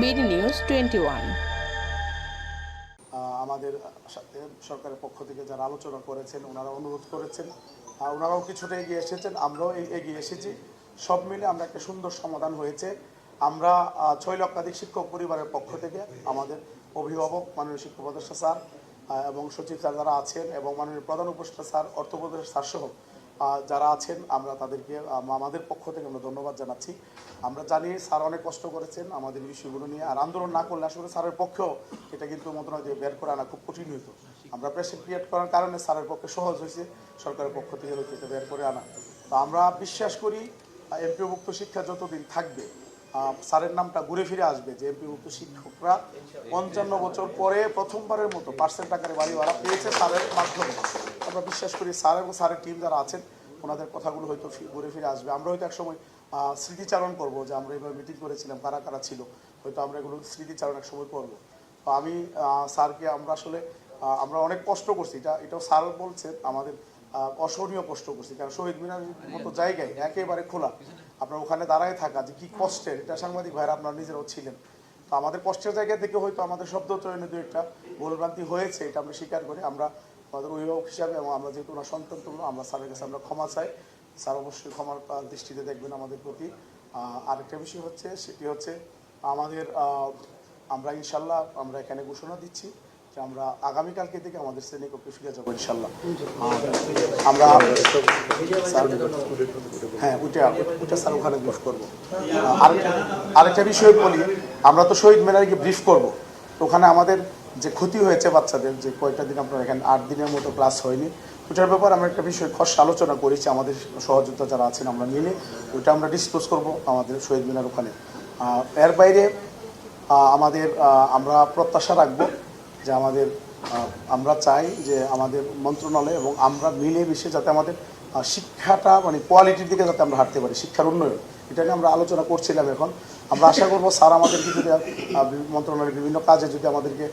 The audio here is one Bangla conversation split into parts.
BD news twenty one. আমাদের সাথে সরকারের পক্ষ থেকে যারা আলোচনা করেছেন, ওনারা অনুরোধ করেছেন ওনারাও কিছুটা এগিয়ে এসেছেন, আমরাও এগিয়ে এসেছি। সব মিলে আমরা একটা সুন্দর সমাধান হয়েছে। আমরা ছয় লক্ষাধিক শিক্ষক পরিবারের পক্ষ থেকে আমাদের অভিভাবক, মাননীয় শিক্ষক উপদেষ্টা স্যার এবং সচিব স্যার যারা আছেন এবং মাননীয় প্রধান উপদেষ্টা স্যার, অর্থ উপদেষ্টা স্যার সহ যারা আছেন, আমরা তাদেরকে আমাদের পক্ষ থেকে আমরা ধন্যবাদ জানাচ্ছি। আমরা জানি স্যার অনেক কষ্ট করেছেন আমাদের বিষয়গুলো নিয়ে, আর আন্দোলন না করলে আসলে স্যারের পক্ষেও এটা কিন্তু মন্ত্রণালয় দিয়ে বের করে আনা খুব কঠিন হতো আমরা প্রেশার ক্রিয়েট করার কারণে স্যারের পক্ষে সহজ হয়েছে, সরকারের পক্ষ থেকে হয়তো এটা বের করে আনা। তো আমরা বিশ্বাস করি এমপিভুক্ত শিক্ষা যতদিন থাকবে স্যারের নামটা ঘুরে ফিরে আসবে যে এমপিভুক্ত শিক্ষকরা পঞ্চান্ন বছর পরে প্রথমবারের মতো পার্সেন্ট টাকার বাড়ি ভাড়া পেয়েছে স্যারের মাধ্যমে। আমরা বিশ্বাস করি স্যার এবং স্যারের টিম যারা আছেন, ওনাদের কথাগুলো হয়তো ঘুরে ফিরে আসবে। আমরা হয়তো একসময় স্মৃতিচারণ করব যে আমরা এইভাবে মিটিং করেছিলাম, কারা কারা ছিল। হয়তো আমরা এগুলো স্মৃতিচারণ এক সময় করব। তো আমি স্যারকে আমরা আসলে আমরা অনেক কষ্ট করছি। এটা, এটাও স্যার বলছেন আমাদের অসহনীয় কষ্ট করছি। কারণ শহীদ মিনার মতো জায়গায় একেবারে খোলা। আপনার ওখানে দাঁড়ায় থাকা যে কি কষ্টের, এটা সাংবাদিক ভাইরা আপনারা নিজেরাও ছিলেন। তো আমাদের কষ্টের জায়গা থেকে হয়তো আমাদের শব্দ চয়নে দু একটা ভুলভ্রান্তি হয়েছে, এটা আমরা স্বীকার করি। আমরা আমাদের অভিভাবক হিসাবে এবং আমরা যেহেতু ওনার সন্তান তুল্য আমরা স্যারের কাছে আমরা ক্ষমা চাই। স্যার অবশ্যই ক্ষমার দৃষ্টিতে দেখবেন আমাদের প্রতি। আরেকটা বিষয় হচ্ছে, সেটি হচ্ছে আমাদের আমরা ইনশাল্লাহ আমরা এখানে ঘোষণা দিচ্ছি যে আমরা আগামীকালকে থেকে আমাদের শ্রেণীকক্ষে ফিরে যাব ইনশাল্লাহ। আমরা হ্যাঁ ওইটা ওইটা স্যার ওখানে ব্রিফ করব। আরেকটা বিষয় বলি, আমরা তো শহীদ মিনারকে ব্রিফ করব। ওখানে আমাদের যে ক্ষতি হয়েছে বাচ্চাদের, যে কয়টা দিন আপনার এখানে আট দিনের মতো ক্লাস হয়নি, ওটার ব্যাপার আমরা একটা বিষয় খস আলোচনা করেছি, আমাদের সহযোগিতা যারা আছেন আমরা মিলে ওইটা আমরা ডিসক্লোজ করব আমাদের শহীদ মিনার ওখানে। এর বাইরে আমাদের আমরা প্রত্যাশা রাখব যে আমাদের আমরা চাই যে আমাদের মন্ত্রণালয় এবং আমরা মিলে মিশে যাতে আমাদের শিক্ষাটা মানে কোয়ালিটির দিকে যাতে আমরা হাঁটতে পারি, শিক্ষার উন্নয়ন। এটা নিয়ে আমরা আলোচনা করছিলাম এখন। আমরা আশা করব স্যার আমাদেরকে যদি মন্ত্রণালয়ের বিভিন্ন কাজে যদি আমাদেরকে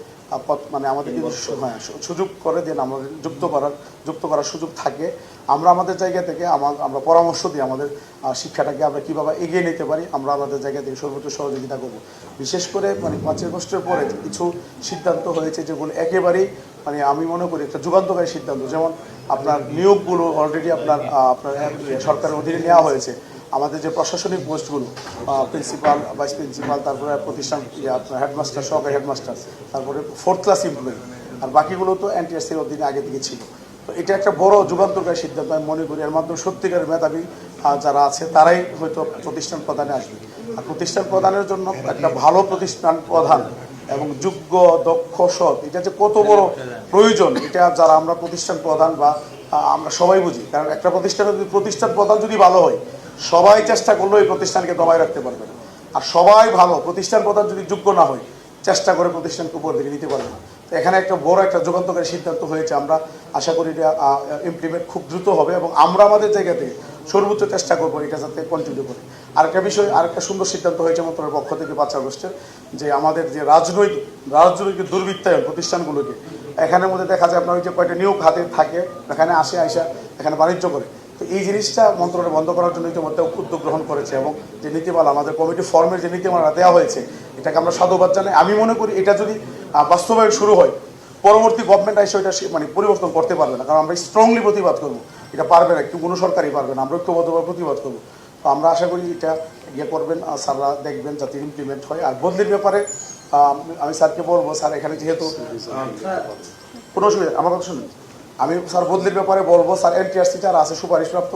মানে সু- হ্যাঁ, সুযোগ করে দেন আমাদের যুক্ত করার যুক্ত করার সুযোগ থাকে। আমরা আমাদের জায়গা থেকে আমা- আমরা পরামর্শ দিই আমাদের শিক্ষাটাকে আমরা কীভাবে এগিয়ে নিতে পারি আমরা আমাদের জায়গা থেকে সর্বোচ্চ সহযোগিতা করব। বিশেষ করে মানে পাঁচই আগস্টের পরে কিছু সিদ্ধান্ত হয়েছে যেগুলো একেবারেই মানে আমি মনে করি একটা যুগান্তকারী সিদ্ধান্ত। যেমন আপনার নিয়োগগুলো অলরেডি আপনার আপনার সরকারের অধীনে নেওয়া হয়েছে। আমাদের যে প্রশাসনিক পোস্টগুলো প্রিন্সিপাল ভাইস প্রিন্সিপাল তারপরে প্রতিষ্ঠান হেডমাস্টার সহকারী হেডমাস্টার তারপরে ফোর্থ ক্লাস এমপ্লয়ি আর বাকিগুলো তো এনটিএসসির অধীনে আগে থেকে ছিল। তো এটা একটা বড় যুগান্তকারী সিদ্ধান্ত, আমি মনে করি এর মাধ্যমে সত্যিকারের মেধাবী যারা আছে, তারাই হয়তো প্রতিষ্ঠান প্রদানে আসবে। আর প্রতিষ্ঠান প্রদানের জন্য একটা ভালো প্রতিষ্ঠান প্রধান এবং যোগ্য, দক্ষ, সৎ, এটা যে কত বড় প্রয়োজন, এটা যারা আমরা প্রতিষ্ঠান প্রধান বা আমরা সবাই বুঝি। কারণ একটা প্রতিষ্ঠানের যদি প্রতিষ্ঠান প্রধান যদি ভালো হয় সবাই চেষ্টা করলেও এই প্রতিষ্ঠানকে দমায় রাখতে পারবে না। আর সবাই ভালো, প্রতিষ্ঠান প্রধান যদি যোগ্য না হয়, চেষ্টা করে প্রতিষ্ঠানকে উপর দিকে নিতে পারবে না। তো এখানে একটা বড় একটা যুগান্তকারী সিদ্ধান্ত হয়েছে, আমরা আশা করি এটা ইমপ্লিমেন্ট খুব দ্রুত হবে এবং আমরা আমাদের জায়গা থেকে সর্বোচ্চ চেষ্টা করব এটা যাতে কন্টিনিউ করি। আরেকটা বিষয় আরেকটা সুন্দর সিদ্ধান্ত হয়েছে মন্ত্রণের পক্ষ থেকে পাঁচ আগস্টের, যে আমাদের যে রাজনৈতিক রাজনৈতিক দুর্বৃত্তায়ন প্রতিষ্ঠানগুলোকে, এখানের মধ্যে দেখা যায় আপনার ওই যে কয়টা নিয়োগ হাতে থাকে, এখানে আসে, আইসা এখানে বাণিজ্য করে। তো এই জিনিসটা মন্ত্রণালয় বন্ধ করার জন্য ইতিমধ্যে উদ্যোগ গ্রহণ করেছে এবং যে নীতিমালা আমাদের কমিটি ফর্মের যে নীতিমালা দেওয়া হয়েছে এটাকে আমরা সাধুবাদ জানাই। আমি মনে করি এটা যদি বাস্তবায়ন শুরু হয় পরবর্তী গভর্নমেন্ট এসে এটা মানে পরিবর্তন করতে পারবে না। কারণ আমরা স্ট্রংলি প্রতিবাদ করব। এটা পারবে না কোনো সরকারই পারবে না। আমরা ঐক্যবদ্ধভাবে প্রতিবাদ করব। তো আমরা আশা করি এটা ইয়ে করবেন স্যাররা দেখবেন যাতে ইমপ্লিমেন্ট হয়। আর বদলির ব্যাপারে আমি স্যারকে বলব স্যার এখানে যেহেতু কোনো অসুবিধা আমার কথা শুনুন। আমি স্যার বদলির ব্যাপারে বলব স্যার এনটিআরসি যারা আছে সুপারিশপ্রাপ্ত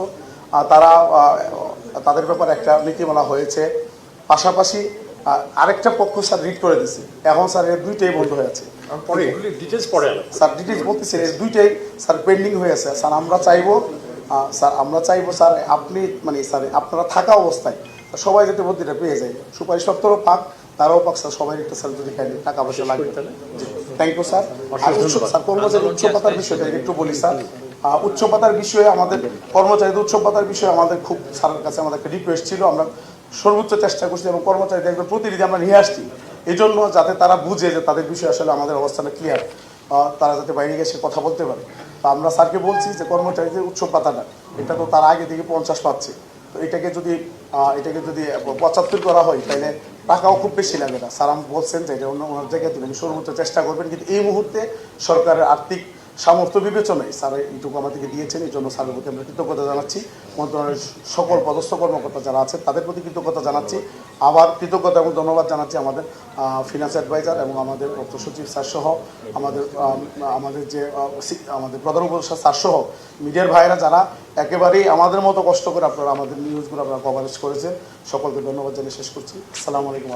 তারা তাদের ব্যাপারে একটা নীতিমালা হয়েছে। পাশাপাশি আরেকটা পক্ষ স্যার রিড করে দিচ্ছে এখন স্যার এর দুইটাই বন্ধ হয়ে আছে। স্যার ডিটেলস বলতেছেন এর দুইটাই স্যার পেন্ডিং হয়ে আছে। স্যার আমরা চাইব স্যার আমরা চাইব স্যার আপনি মানে স্যার আপনারা থাকা অবস্থায় সবাই যাতে বদলিটা পেয়ে যায়। সুপারিশ দপ্তরও পাক তারাও পাক স্যার সবাই একটা স্যার যদি কাইন্ডলি টাকা পয়সা লাগবে। থ্যাংক ইউ স্যার আর স্যার কর্মচারী উচ্চ পাতার বিষয়টা একটু বলি স্যার। আহ, উচ্চ পাতার বিষয়ে আমাদের কর্মচারীদের উচ্চ পাতার বিষয়ে আমাদের খুব স্যারের কাছে আমাদের একটা রিকোয়েস্ট ছিল। আমরা সর্বোচ্চ চেষ্টা করছি এবং কর্মচারীদের একজন প্রতিনিধি আমরা নিয়ে আসছি। এই জন্য যাতে তারা বুঝে যে তাদের বিষয়ে আসলে আমাদের অবস্থাটা ক্লিয়ার তারা যাতে বাইরে সে কথা বলতে পারে। তো আমরা স্যারকে বলছি যে কর্মচারীদের উচ্চ পাতাটা এটা তো তার আগে থেকে পঞ্চাশ পাচ্ছে। তো এটাকে যদি এটাকে যদি পঁচাত্তর করা হয় তাহলে টাকাও খুব বেশি লাগে না। স্যার আমি বলছেন যে এটা অন্য ওনার জায়গায় তুলে সর্বোচ্চ চেষ্টা করবেন, কিন্তু এই মুহূর্তে সরকারের আর্থিক সামর্থ্য বিবেচনায় স্যার এইটুকু আমাদেরকে দিয়েছেন, এই জন্য স্যারের প্রতি আমরা কৃতজ্ঞতা জানাচ্ছি। মন্ত্রণালয়ের সকল পদস্থ কর্মকর্তা যারা আছেন, তাদের প্রতি কৃতজ্ঞতা জানাচ্ছি। আবার কৃতজ্ঞতা এবং ধন্যবাদ জানাচ্ছি আমাদের ফিনান্স অ্যাডভাইজার এবং আমাদের অর্থ সচিব স্যার সহ, আমাদের আমাদের যে আমাদের প্রধান উপদেষ্টা স্যার সহ, মিডিয়ার ভাইয়েরা যারা একেবারেই আমাদের মতো কষ্ট করে আপনারা আমাদের নিউজগুলো আপনারা কভারেজ করেছেন, সকলকে ধন্যবাদ জানিয়ে শেষ করছি। আসসালামু আলাইকুম